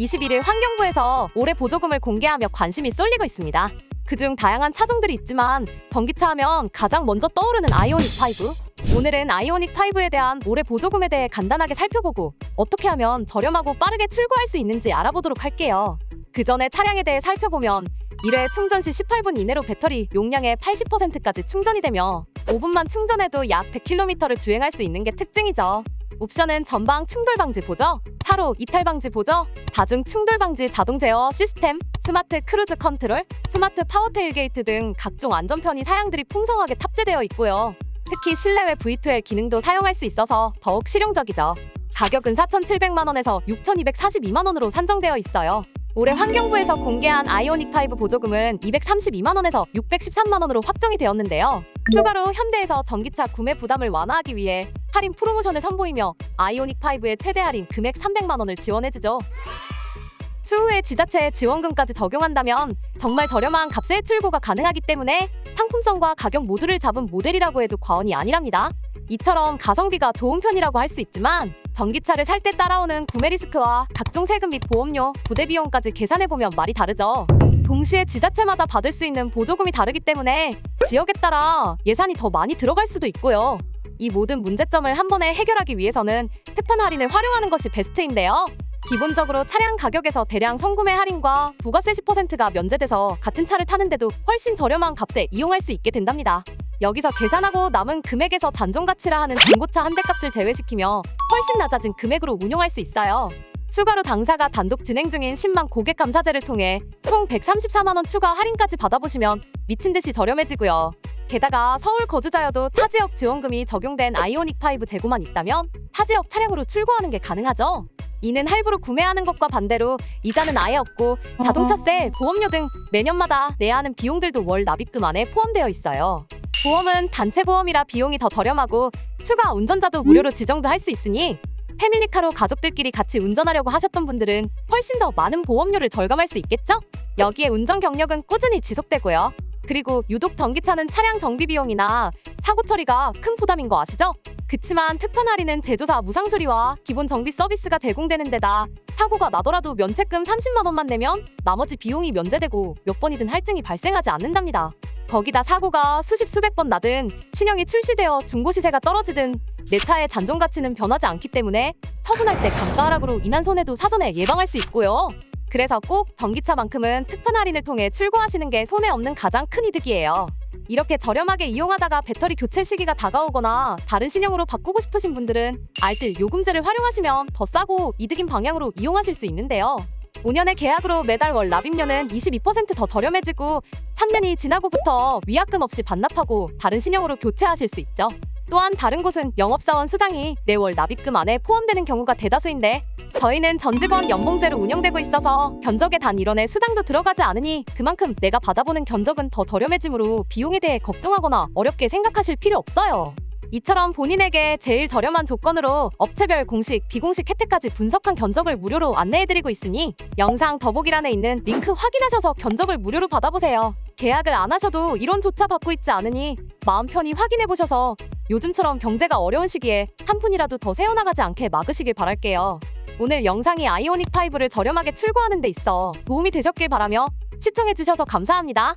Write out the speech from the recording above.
21일 환경부에서 올해 보조금을 공개하며 관심이 쏠리고 있습니다. 그중 다양한 차종들이 있지만 전기차 하면 가장 먼저 떠오르는 아이오닉 5. 오늘은 아이오닉 5에 대한 올해 보조금에 대해 간단하게 살펴보고 어떻게 하면 저렴하고 빠르게 출고할 수 있는지 알아보도록 할게요. 그 전에 차량에 대해 살펴보면 1회 충전 시 18분 이내로 배터리 용량의 80%까지 충전이 되며 5분만 충전해도 약 100km를 주행할 수 있는 게 특징이죠. 옵션은 전방 충돌 방지 보조, 차로 이탈 방지 보조, 다중 충돌 방지 자동 제어 시스템, 스마트 크루즈 컨트롤, 스마트 파워 테일게이트 등 각종 안전 편의 사양들이 풍성하게 탑재되어 있고요. 특히 실내외 V2L 기능도 사용할 수 있어서 더욱 실용적이죠. 가격은 4,700만 원에서 6,242만 원으로 산정되어 있어요. 올해 환경부에서 공개한 아이오닉 5 보조금은 232만 원에서 613만 원으로 확정이 되었는데요. 추가로 현대에서 전기차 구매 부담을 완화하기 위해 할인 프로모션을 선보이며 아이오닉 5의 최대 할인 금액 300만 원을 지원해주죠. 추후에 지자체 지원금까지 적용한다면 정말 저렴한 값의 출고가 가능하기 때문에 상품성과 가격 모두를 잡은 모델이라고 해도 과언이 아니랍니다. 이처럼 가성비가 좋은 편이라고 할 수 있지만 전기차를 살 때 따라오는 구매 리스크와 각종 세금 및 보험료, 부대 비용까지 계산해보면 말이 다르죠. 동시에 지자체마다 받을 수 있는 보조금이 다르기 때문에 지역에 따라 예산이 더 많이 들어갈 수도 있고요. 이 모든 문제점을 한 번에 해결하기 위해서는 특판 할인을 활용하는 것이 베스트인데요. 기본적으로 차량 가격에서 대량 선구매 할인과 부가세 10%가 면제돼서 같은 차를 타는데도 훨씬 저렴한 값에 이용할 수 있게 된답니다. 여기서 계산하고 남은 금액에서 잔존 가치라 하는 중고차 한 대 값을 제외시키며 훨씬 낮아진 금액으로 운용할 수 있어요. 추가로 당사가 단독 진행 중인 10만 고객 감사제를 통해 총 134만 원 추가 할인까지 받아보시면 미친 듯이 저렴해지고요. 게다가 서울 거주자여도 타 지역 지원금이 적용된 아이오닉 5 재고만 있다면 타 지역 차량으로 출고하는 게 가능하죠. 이는 할부로 구매하는 것과 반대로 이자는 아예 없고 자동차세, 보험료 등 매년마다 내야 하는 비용들도 월 납입금 안에 포함되어 있어요. 보험은 단체 보험이라 비용이 더 저렴하고 추가 운전자도 무료로 지정도 할 수 있으니 패밀리카로 가족들끼리 같이 운전하려고 하셨던 분들은 훨씬 더 많은 보험료를 절감할 수 있겠죠? 여기에 운전 경력은 꾸준히 지속되고요. 그리고 유독 전기차는 차량 정비 비용이나 사고 처리가 큰 부담인 거 아시죠? 그치만 특판 할인은 제조사 무상 수리와 기본 정비 서비스가 제공되는 데다 사고가 나더라도 면책금 30만 원만 내면 나머지 비용이 면제되고 몇 번이든 할증이 발생하지 않는답니다. 거기다 사고가 수십 수백 번 나든 신형이 출시되어 중고 시세가 떨어지든 내 차의 잔존 가치는 변하지 않기 때문에 처분할 때 감가 하락으로 인한 손해도 사전에 예방할 수 있고요. 그래서 꼭 전기차만큼은 특판 할인을 통해 출고하시는 게 손해 없는 가장 큰 이득이에요. 이렇게 저렴하게 이용하다가 배터리 교체 시기가 다가오거나 다른 신형으로 바꾸고 싶으신 분들은 알뜰 요금제를 활용하시면 더 싸고 이득인 방향으로 이용하실 수 있는데요. 5년의 계약으로 매달 월 납입료는 22%더 저렴해지고 3년이 지나고부터 위약금 없이 반납하고 다른 신형으로 교체하실 수 있죠. 또한 다른 곳은 영업사원 수당이 내월 납입금 안에 포함되는 경우가 대다수인데 저희는 전 직원 연봉제로 운영되고 있어서 견적에 단 1원의 수당도 들어가지 않으니 그만큼 내가 받아보는 견적은 더 저렴해지므로 비용에 대해 걱정하거나 어렵게 생각하실 필요 없어요. 이처럼 본인에게 제일 저렴한 조건으로 업체별 공식, 비공식 혜택까지 분석한 견적을 무료로 안내해드리고 있으니 영상 더보기란에 있는 링크 확인하셔서 견적을 무료로 받아보세요. 계약을 안 하셔도 이론조차 받고 있지 않으니 마음 편히 확인해보셔서 요즘처럼 경제가 어려운 시기에 한 푼이라도 더 새어나가지 않게 막으시길 바랄게요. 오늘 영상이 아이오닉 5를 저렴하게 출고하는 데 있어 도움이 되셨길 바라며 시청해주셔서 감사합니다.